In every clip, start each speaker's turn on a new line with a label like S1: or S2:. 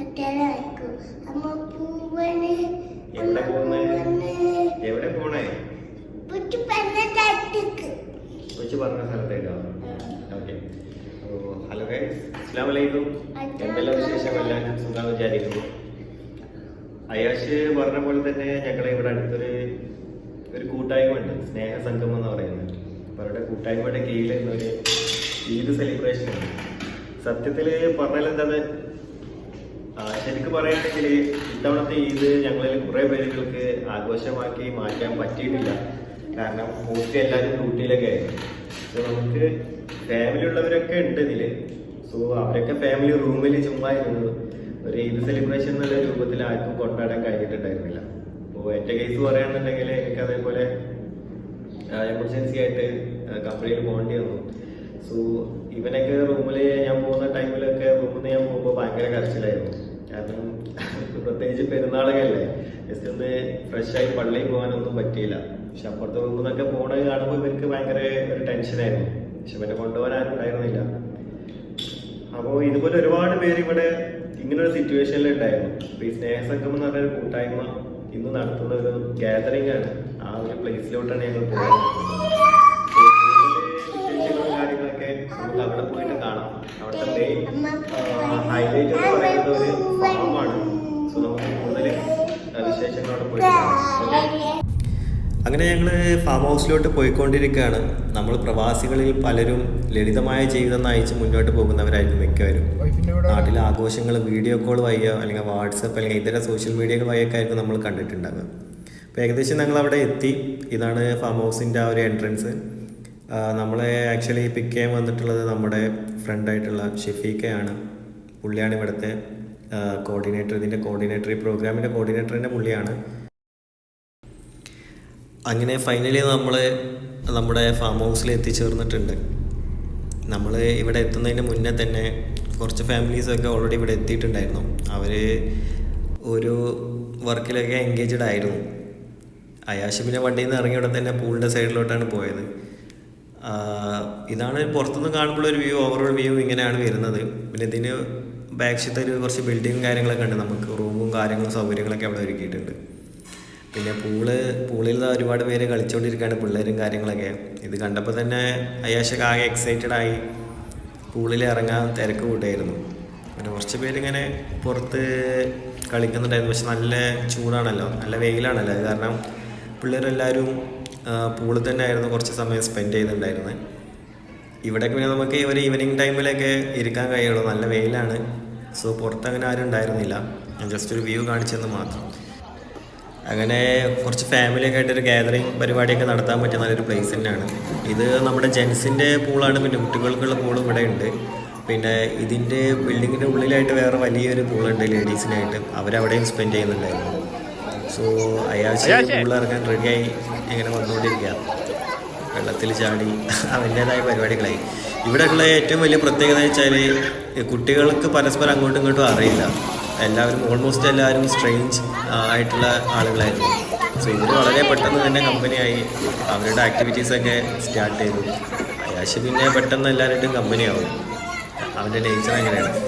S1: അച്ഛനായിരിക്കും അമ്മ പൂവന്
S2: എവിടെ പോണേ? എവിടെ പോണേ? പറഞ്ഞ ഓക്കെ. അപ്പോൾ ഹലോ ഗൈസ് അസ്സാം വലൈക്കും എന്തെല്ലാം വിശേഷം എല്ലാവരും സുഖം വിചാരിക്കുന്നു. അയാഷ് പറഞ്ഞ പോലെ തന്നെ ഞങ്ങളെ ഇവിടെ അടുത്തൊരു ഒരു കൂട്ടായ്മ ഉണ്ട് സ്നേഹസംഗമം എന്ന് പറയുന്നത്. അപ്പോൾ അവരുടെ കൂട്ടായ്മയുടെ കീഴിൽ ഒരു ഈദ് സെലിബ്രേഷൻ ആണ്. സത്യത്തിൽ പറഞ്ഞാൽ എന്താണ് ശരിക്കും പറയുകയാണെങ്കിൽ ഇത്തവണത്തെ ഈദ് ഞങ്ങളിൽ കുറേ പേരുകൾക്ക് ആഘോഷമാക്കി മാറ്റാൻ പറ്റിയിട്ടില്ല. കാരണം മോസ്റ്റ്ലി എല്ലാവരും ഡ്യൂട്ടിയിലൊക്കെ ആയിരുന്നു സോ നമുക്ക് ഫാമിലി ഉള്ളവരൊക്കെ ഉണ്ട് ഇതിൽ. സോ അവരൊക്കെ ഫാമിലി റൂമിൽ ചുമ്മാ ഇരുന്നു ഒരു ഈദ് സെലിബ്രേഷൻ എന്നുള്ള രൂപത്തിൽ ആർക്കും കൊണ്ടാടാൻ കഴിഞ്ഞിട്ടുണ്ടായിരുന്നില്ല. അപ്പോൾ എന്റെ കേസ് പറയുകയാണെന്നുണ്ടെങ്കിൽ എനിക്ക് അതേപോലെ എമർജൻസി ആയിട്ട് കമ്പനിയിൽ പോകേണ്ടി വന്നു. സോ ഇവനൊക്കെ റൂമിൽ ഞാൻ പോകുന്ന ടൈമിലൊക്കെ റൂമിൽ നിന്ന് ഞാൻ പോകുമ്പോൾ ഭയങ്കര കരച്ചിലായിരുന്നു. കാരണം പ്രത്യേകിച്ച് പെരുന്നാളൊക്കെ ജസ്റ്റ് ഒന്ന് ഫ്രഷ് ആയി പള്ളിയിൽ പോകാനൊന്നും പറ്റിയില്ല. പക്ഷെ അപ്പുറത്തെ റൂമിൽ നിന്നൊക്കെ പോണത് കാണുമ്പോൾ ഇവർക്ക് ഭയങ്കര ഒരു ടെൻഷനായിരുന്നു പക്ഷെ പിന്നെ കൊണ്ടുപോകാൻ ആരും ഉണ്ടായിരുന്നില്ല അപ്പോൾ ഇതുപോലെ ഒരുപാട് പേര് ഇവിടെ ഇങ്ങനൊരു സിറ്റുവേഷനിൽ ഉണ്ടായിരുന്നു അപ്പൊ ഈ സ്നേഹസംഘം എന്ന് പറഞ്ഞ ഒരു കൂട്ടായ്മ ഇന്ന് നടത്തുന്ന ഒരു ഗാദറിംഗ് ആണ്. ആ ഒരു പ്ലേസിലോട്ടാണ് ഞങ്ങൾ പോകുന്നത് കാര്യങ്ങളൊക്കെ നമുക്ക് അവിടെ പോയിട്ട് കാണാം. അവിടുത്തെ ഹൈലൈറ്റ് അവിടെ അങ്ങനെ ഞങ്ങൾ ഫാം ഹൗസിലോട്ട് പോയിക്കൊണ്ടിരിക്കുകയാണ്. നമ്മൾ പ്രവാസികളിൽ പലരും ലളിതമായ ജീവിതം നയിച്ച് മുന്നോട്ട് പോകുന്നവരായിരിക്കും മിക്കവരും. നാട്ടിലെ ആഘോഷങ്ങൾ വീഡിയോ കോൾ വഴിയോ അല്ലെങ്കിൽ വാട്സപ്പ് അല്ലെങ്കിൽ ഇതര സോഷ്യൽ മീഡിയകൾ വഴിയൊക്കെ ആയിരിക്കും നമ്മൾ കണ്ടിട്ടുണ്ടാവുക. അപ്പോൾ ഏകദേശം ഞങ്ങൾ അവിടെ എത്തി. ഇതാണ് ഫാം ഹൗസിന്റെ ആ ഒരു എൻട്രൻസ് നമ്മളെ ആക്ച്വലി പിക്ക് ചെയ്യാൻ വന്നിട്ടുള്ളത് നമ്മുടെ ഫ്രണ്ടായിട്ടുള്ള ഷെഫീക്കയാണ് പുള്ളിയാണ് ഇവിടുത്തെ. കോർഡിനേറ്റർ ഇതിന്റെ കോർഡിനേറ്റർ ഈ പ്രോഗ്രാമിന്റെ കോർഡിനേറ്ററിന്റെ പുള്ളിയാണ്. അങ്ങനെ ഫൈനലി നമ്മൾ നമ്മുടെ ഫാം ഹൗസിൽ എത്തിച്ചേർന്നിട്ടുണ്ട്. നമ്മൾ ഇവിടെ എത്തുന്നതിന് മുന്നേ തന്നെ കുറച്ച് ഫാമിലീസൊക്കെ ഓൾറെഡി ഇവിടെ എത്തിയിട്ടുണ്ടായിരുന്നു. അവർ ഒരു വർക്കിലൊക്കെ എൻഗേജഡ് ആയിരുന്നു. അയാശ് പിന്നെ വണ്ടിയിൽ നിന്ന് ഇറങ്ങിയ ഉടൻ തന്നെ പൂളിന്റെ സൈഡിലോട്ടാണ് പോയത്. ഇതാണ് പുറത്തുനിന്ന് കാണുമ്പോൾ ഒരു വ്യൂ ഓവറോൾ വ്യൂ ഇങ്ങനെയാണ് വരുന്നത്. പിന്നെ ഇതിന് ബാക്ക് ഒരു കുറച്ച് ബിൽഡിങ്ങും കാര്യങ്ങളൊക്കെ ഉണ്ട്. നമുക്ക് റൂമും കാര്യങ്ങളും സൗകര്യങ്ങളൊക്കെ അവിടെ ഒരുക്കിയിട്ടുണ്ട്. പിന്നെ പൂൾ പൂളിൽ ഒരുപാട് പേര് കളിച്ചുകൊണ്ടിരിക്കുകയാണ് പിള്ളേരും കാര്യങ്ങളൊക്കെ. ഇത് കണ്ടപ്പോൾ തന്നെ അയാശൊക്കെ ആകെ എക്സൈറ്റഡ് ആയി. പൂളിൽ ഇറങ്ങാൻ തിരക്ക് കൂട്ടായിരുന്നു. പിന്നെ കുറച്ച് പേരിങ്ങനെ പുറത്ത് കളിക്കുന്നുണ്ടായിരുന്നു. പക്ഷെ നല്ല ചൂടാണല്ലോ. നല്ല വെയിലാണല്ലോ. അത് കാരണം പിള്ളേരെല്ലാവരും പൂളിൽ തന്നെ ആയിരുന്നു കുറച്ച് സമയം സ്പെൻഡ് ചെയ്തിട്ടുണ്ടായിരുന്നത്. ഇവിടെയൊക്കെ പിന്നെ നമുക്ക് ഒരു ഈവനിങ് ടൈമിലൊക്കെ ഇരിക്കാൻ കഴിയുള്ളൂ. നല്ല വെയിലാണ്. സോ പുറത്തങ്ങനെ ആരും ഉണ്ടായിരുന്നില്ല. ഞാൻ ജസ്റ്റ് ഒരു വ്യൂ കാണിച്ചെന്ന് മാത്രം. അങ്ങനെ കുറച്ച് ഫാമിലിയൊക്കെ ആയിട്ടൊരു ഗാദറിങ് പരിപാടിയൊക്കെ നടത്താൻ പറ്റിയ നല്ലൊരു പ്ലേസ് തന്നെയാണ്. ഇത് നമ്മുടെ ജെൻസിന്റെ പൂളാണ് പിന്നെ കുട്ടികൾക്കുള്ള പൂളും ഇവിടെ ഉണ്ട്. പിന്നെ ഇതിന്റെ ബിൽഡിങ്ങിന്റെ ഉള്ളിലായിട്ട് വേറെ വലിയൊരു പൂളുണ്ട് ലേഡീസിനായിട്ട് അവരവിടെയും സ്പെൻഡ് ചെയ്യുന്നുണ്ടായിരുന്നു. സോ അയാഴ്ച പൂളിൽ ഇറങ്ങാൻ റെഡിയായി ഇങ്ങനെ വന്നുകൊണ്ടിരിക്കുക വെള്ളത്തിൽ ചാടി അവന്റേതായ പരിപാടികളായി. ഇവിടെയുള്ള ഏറ്റവും വലിയ പ്രത്യേകത വെച്ചാൽ കുട്ടികൾക്ക് പരസ്പരം അങ്ങോട്ടും ഇങ്ങോട്ടും അറിയില്ല. എല്ലാവരും ഓൾമോസ്റ്റ് എല്ലാവരും സ്ട്രെയിഞ്ച് ആയിട്ടുള്ള ആളുകളായിരുന്നു. സോ ഇവർ വളരെ പെട്ടെന്ന് തന്നെ കമ്പനിയായി അവരുടെ ആക്ടിവിറ്റീസൊക്കെ സ്റ്റാർട്ട് ചെയ്തു. അയാശ് പിന്നെ പെട്ടെന്ന് എല്ലാവരുടെയും കമ്പനിയാവും അവന്റെ നേച്ചർ അങ്ങനെയാണ്.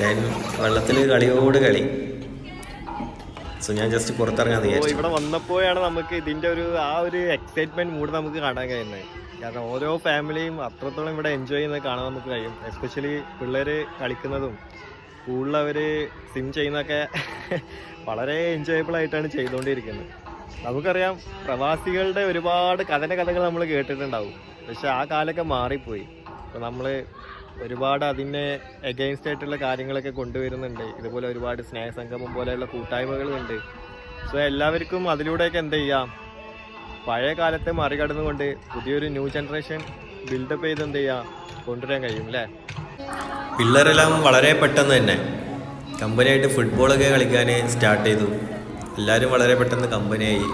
S2: ദെൻ വെള്ളത്തിൽ കളിയോട് കളി. സോ ഞാൻ ജസ്റ്റ് പുറത്തിറങ്ങാൻ വിചാരിച്ചു.
S3: ഇവിടെ വന്നപ്പോഴാണ് നമുക്ക് ഇതിന്റെ ഒരു ആ ഒരു എക്സൈറ്റ്മെന്റ് മൂഡ് നമുക്ക് കാണാൻ കഴിയുന്നത്. കാരണം ഓരോ ഫാമിലിയും അത്രത്തോളം ഇവിടെ എൻജോയ് ചെയ്യുന്നത് കാണാൻ നമുക്ക് കഴിയും. എസ്പെഷ്യലി പിള്ളേര് കളിക്കുന്നതും സ്കൂളിലവർ സിം ചെയ്യുന്നതൊക്കെ വളരെ എൻജോയബിൾ ആയിട്ടാണ് ചെയ്തുകൊണ്ടിരിക്കുന്നത്. നമുക്കറിയാം പ്രവാസികളുടെ ഒരുപാട് കഥന കഥകൾ നമ്മൾ കേട്ടിട്ടുണ്ടാവും. പക്ഷെ ആ കാലമൊക്കെ മാറിപ്പോയി. അപ്പോൾ നമ്മൾ ഒരുപാട് അതിനെ എഗെയിൻസ്റ്റ് ആയിട്ടുള്ള കാര്യങ്ങളൊക്കെ കൊണ്ടുവരുന്നുണ്ട്. ഇതുപോലെ ഒരുപാട് സ്നേഹസംഗമം പോലെയുള്ള കൂട്ടായ്മകളുണ്ട് സോ എല്ലാവർക്കും അതിലൂടെയൊക്കെ എന്ത് ചെയ്യാം? പഴയ കാലത്തെ മറികടന്നുകൊണ്ട് പുതിയൊരു ന്യൂ ജനറേഷൻ ബിൽഡപ്പ് ചെയ്ത് എന്ത് ചെയ്യാം? കൊണ്ടുവരാൻ കഴിയും അല്ലേ
S2: പിള്ളേരെല്ലാം വളരെ പെട്ടെന്ന് തന്നെ കമ്പനിയായിട്ട് ഫുട്ബോളൊക്കെ കളിക്കാൻ സ്റ്റാർട്ട് ചെയ്തു. എല്ലാവരും വളരെ പെട്ടെന്ന് കമ്പനിയായി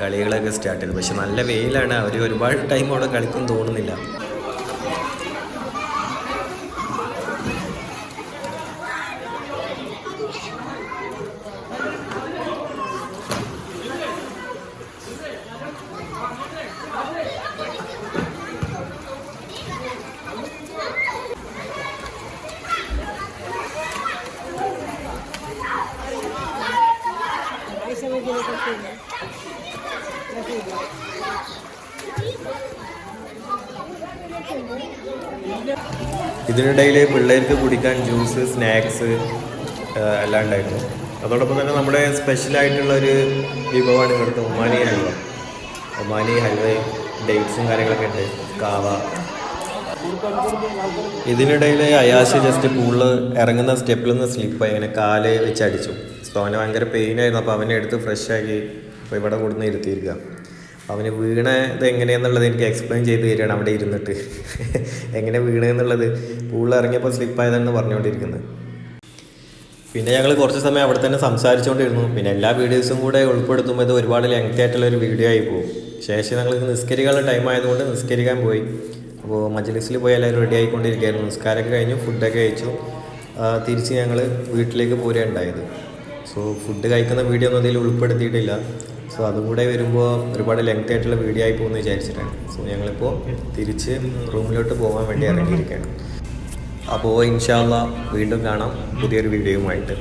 S2: കളികളൊക്കെ സ്റ്റാർട്ട് ചെയ്തു. പക്ഷെ നല്ല വെയിലാണ്. അവർ ഒരുപാട് ടൈം അവിടെ കളിക്കും തോന്നുന്നില്ല. ഇതിനിടയിൽ പിള്ളേർക്ക് കുടിക്കാൻ ജ്യൂസ് സ്നാക്സ് എല്ലാം ഉണ്ടായിരുന്നു. അതോടൊപ്പം തന്നെ നമ്മുടെ സ്പെഷ്യലായിട്ടുള്ള ഒരു വിഭവമാണ് ഇവിടുത്തെ ഒമാനി ഹൽവ. ഒമാനി ഹൽവ ഡേറ്റ്സും കാര്യങ്ങളൊക്കെ ഉണ്ട്. കാവ. ഇതിനിടയിൽ അയാശ് ജസ്റ്റ് പൂൾ ഇറങ്ങുന്ന സ്റ്റെപ്പിൽ നിന്ന് സ്ലിപ്പായി അങ്ങനെ കാൽ വെച്ച് അടിച്ചു. സോ അവന് ഭയങ്കര പെയിനായിരുന്നു അപ്പോൾ അവനെ എടുത്ത് ഫ്രഷാക്കി അപ്പോൾ ഇവിടെ കൊടുന്ന് ഇരുത്തിയിരിക്കുക. അവന് വീണ ഇത് എങ്ങനെയാന്നുള്ളത് എനിക്ക് എക്സ്പ്ലെയിൻ ചെയ്ത് തരികയാണ് അവിടെ ഇരുന്നിട്ട്. എങ്ങനെ വീണെന്നുള്ളത് പൂളിൽ ഇറങ്ങിയപ്പോൾ സ്ലിപ്പായതെന്ന് പറഞ്ഞുകൊണ്ടിരിക്കുന്നത്. പിന്നെ ഞങ്ങൾ കുറച്ച് സമയം അവിടെ തന്നെ സംസാരിച്ചുകൊണ്ടിരുന്നു. പിന്നെ എല്ലാ വീഡിയോസും കൂടെ ഉൾപ്പെടുത്തുമ്പോൾ ഇത് ഒരുപാട് ലെങ്തി ആയിട്ടുള്ള ഒരു വീഡിയോ ആയി പോകും. ശേഷം ഞങ്ങൾ നിസ്കരിക്കാനുള്ള ടൈം ആയതുകൊണ്ട് നിസ്കരിക്കാൻ പോയി. അപ്പോൾ മജ്ലിസിൽ പോയി എല്ലാവരും റെഡി ആയിക്കൊണ്ടിരിക്കുകയായിരുന്നു. നിസ്കാരമൊക്കെ കഴിഞ്ഞു ഫുഡൊക്കെ കഴിച്ചു. തിരിച്ച് ഞങ്ങൾ വീട്ടിലേക്ക് പോരുകയുണ്ടായത് സോ ഫുഡ് കഴിക്കുന്ന വീഡിയോ ഒന്നും അതിൽ ഉൾപ്പെടുത്തിയിട്ടില്ല. സോ അതും കൂടെ വരുമ്പോൾ ഒരുപാട് ലെങ്ത് ആയിട്ടുള്ള വീഡിയോ ആയി പോകുമെന്ന് വിചാരിച്ചിട്ടാണ്. സോ ഞങ്ങളിപ്പോൾ തിരിച്ച് റൂമിലോട്ട് പോകാൻ വേണ്ടി ഇറങ്ങിയിരിക്കുകയാണ്. അപ്പോൾ ഇൻഷാല്ല വീണ്ടും കാണാം പുതിയൊരു വീഡിയോയുമായിട്ട്